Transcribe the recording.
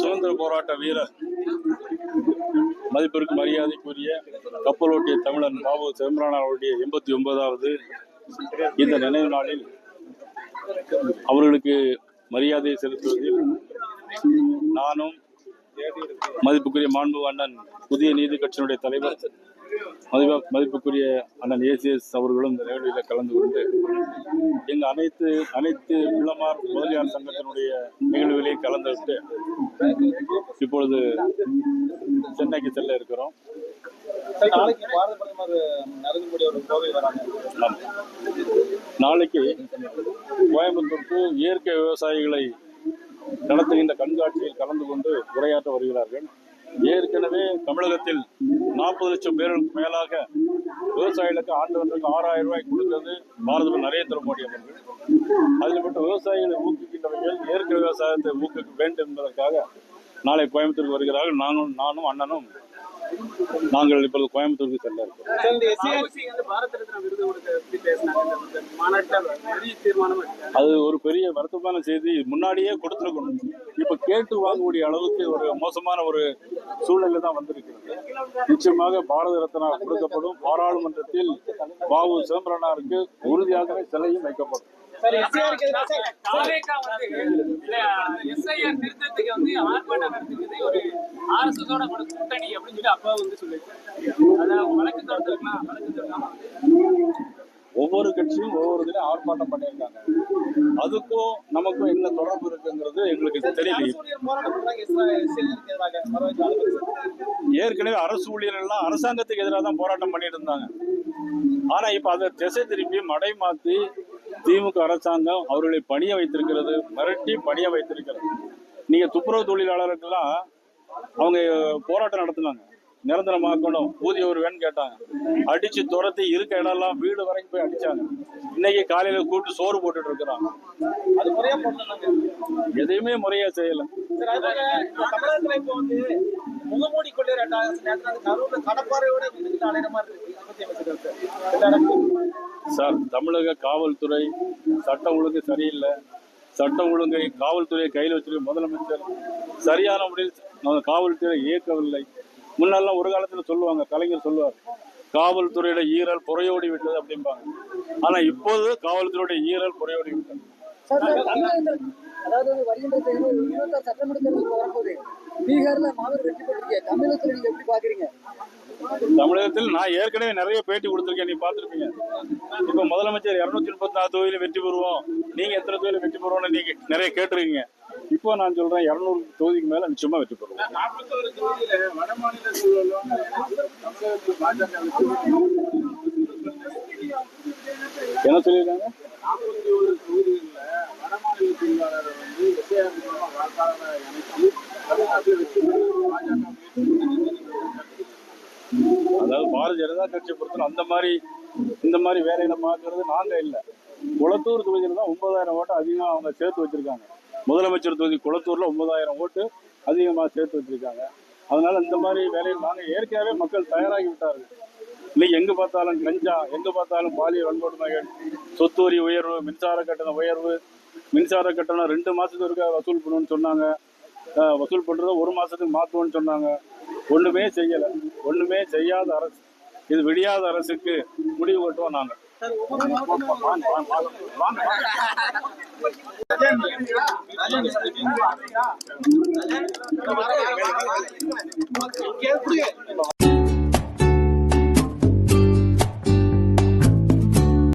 சுதந்திர போராட்ட வீரர். மதிப்பிற்கு மரியாதைக்குரிய கப்பலோட்டிய தமிழன் பாபு சிதம்பரனார் அவருடைய எண்பத்தி ஒன்பதாவது இந்த நினைவு நாளில் அவர்களுக்கு மரியாதை செலுத்துவதில் நானும் மதிப்புக்குரிய மாண்பு அண்ணன் புதிய நீதி கட்சியினுடைய தலைவர் மதிப்பு மதிப்புக்குரிய அண்ணன் ஏசிஎஸ் அவர்களும் இந்த நிகழ்வில் கலந்து கொண்டு எங்க அனைத்து அனைத்து பிள்ளமார் முதலியார் சங்கத்தினுடைய நிகழ்வுகளை கலந்துவிட்டு இப்பொழுது சென்னைக்கு செல்ல இருக்கிறோம் நாளைக்கு பாரத பிரதமர் நரேந்திர மோடி அவர்கள் கோவை வராங்க ஆமாம். நாளைக்கு கோயம்புத்தூருக்கு இயற்கை விவசாயிகளை நடத்துகின்ற கண்காட்சியில் கலந்து கொண்டு உரையாற்ற வருகிறார்கள். ஏற்கனவே தமிழகத்தில் நாற்பது லட்சம் பேருக்கு மேலாக விவசாயிகளுக்கு ஆண்டு ஒன்றுக்கு ஆறாயிரம் ரூபாய் கொடுத்தது பாரத நரேந்திர மோடி அவர்கள். அதில் மட்டும் விவசாயிகளை ஊக்குவிக்கின்றவர்கள் இயற்கை விவசாயத்தை ஊக்குவிக்க வேண்டும் என்பதற்காக நாளை கோயம்புத்தூருக்கு வருகிறார்கள். நானும் நானும் அண்ணனும் நாங்கள் இப்பொழுது கோயம்புத்தூருக்கு செல்ல இருக்கிறோம். அது ஒரு பெரிய வருத்தமான செய்தி. முன்னாடியே கொடுத்துருக்கணும். இப்ப கேட்டு வாங்கக்கூடிய அளவுக்கு ஒரு மோசமான ஒரு சூழ்நிலை தான் வந்திருக்கிறது நிச்சயமாக பாரத ரத்னா கொடுக்கப்படும். பாராளுமன்றத்தில் பாபு சிதம்பரனாருக்கு உறுதியாகவே சிலையும் வைக்கப்படும். சார், சார், தாவேகா வந்து SIR திருத்தத்துக்கு வந்து ஆர்ப்பாட்டம் நடத்துகிறது ஒரு ஒரு கூட்டணி அப்படின்னு சொல்லி அப்பா வந்து சொல்லியிருக்காரு. அதை அவங்க வழக்கு தொடர்ந்துருக்கலாம், வழக்கு. ஒவ்வொரு கட்சியும் ஒவ்வொரு இதுல ஆர்ப்பாட்டம் பண்ணியிருக்காங்க அதுக்கும் நமக்கும் என்ன தொடர்பு இருக்குங்கிறது எங்களுக்கு தெரியல. ஏற்கனவே அரசு ஊழியர்கள்லாம் அரசாங்கத்துக்கு எதிராக தான் போராட்டம் பண்ணிட்டு இருந்தாங்க ஆனா இப்ப அதை திசை திருப்பி மடை மாத்தி திமுக அரசாங்கம் அவர்களை பணிய வைத்திருக்கிறது மிரட்டி பணிய வைத்திருக்கிறது. நீங்க துப்புரவு தொழிலாளருக்கெல்லாம் அவங்க போராட்டம் நடத்தினாங்க. நிரந்தரமாக்கணும். ஊதிய ஒரு வேன்னு கேட்டாங்க. அடிச்சு துரத்தி இருக்க இடம்லாம் வீடு வரைக்கும் போய் அடிச்சாங்க. இன்னைக்கு காலையில கூப்பிட்டு சோறு போட்டுட்டு இருக்கிறாங்க. அது முறையா எதையுமே முறையா செய்யல. இப்போ வந்து முகமூடி கொள்ளையர் கடப்பாறையோட சார்? தமிழக காவல்துறை சட்டம் ஒழுங்கு சரியில்லை. சட்டம் ஒழுங்கை காவல்துறையை கையில் வச்சிருக்க முதலமைச்சர் சரியான முறையில் நம்ம காவல்துறை இயக்கவில்லை. முன்னெல்லாம் ஒரு காலத்தில் சொல்லுவாங்க கலைஞர் சொல்லுவார் காவல்துறையோட ஈரல் புறையோடி விட்டது அப்படிம்பாங்க. ஆனா இப்போது காவல்துறையோட ஈரல் புறையோடி விட்டது. அதாவது வருகின்ற சட்டமன்ற தேர்தல் வரப்போகுது பீகார்ல மாபெரும் வெற்றி பெற்றிருக்கீங்க தமிழகத்தில் நீங்க எப்படி பாக்குறீங்க? தமிழகத்தில் நான் ஏற்கனவே நிறைய பேட்டி கொடுத்துருக்கேன் நீ பார்த்துருப்பீங்க. இப்போ முதலமைச்சர் இரநூத்தி முப்பத்தி நாலு தொகுதியில் வெற்றி பெறுவோம். நீங்கள் எத்தனை தொகுதியில் வெற்றி பெறுவோம்னு நீங்கள் நிறைய கேட்டிருக்கீங்க. இப்போ நான் சொல்றேன் இரநூறு தொகுதிக்கு மேல நிச்சயமா வெற்றி பெறுவோம். என்ன சொல்லியிருக்காங்க? வந்து அதாவது பாரதிய ஜனதா கட்சியை பொறுத்தவரை அந்த மாதிரி இந்த மாதிரி வேலைகளை பார்க்கறது நாங்க இல்லை. குளத்தூர் தொகுதியில் தான் ஒன்பதாயிரம் ஓட்டு அதிகமாக அவங்க சேர்த்து வச்சிருக்காங்க. முதலமைச்சர் தொகுதி குளத்தூர்ல ஒன்பதாயிரம் ஓட்டு அதிகமாக சேர்த்து வச்சிருக்காங்க. அதனால இந்த மாதிரி வேலையில் நாங்க ஏற்கனவே மக்கள் தயாராகி விட்டார்கள். இன்னைக்கு எங்க பார்த்தாலும் கஞ்சா எங்க பார்த்தாலும் பாலியல் வன்கொடுமைகள் சொத்து உயர்வு மின்சார கட்டண உயர்வு மின்சார கட்டணம் ரெண்டு மாசத்துக்கு இருக்க வசூல் பண்ணணும்னு சொன்னாங்க. வசூல் பண்ணுறத ஒரு மாசத்துக்கு மாற்றுவோம்னு சொன்னாங்க. ஒண்ணுமே செய்யல. ஒண்ணுமே செய்யாத அரசு. இது விடியாத அரசுக்கு முடிவு கட்டுவோம் நாங்கள் இங்கே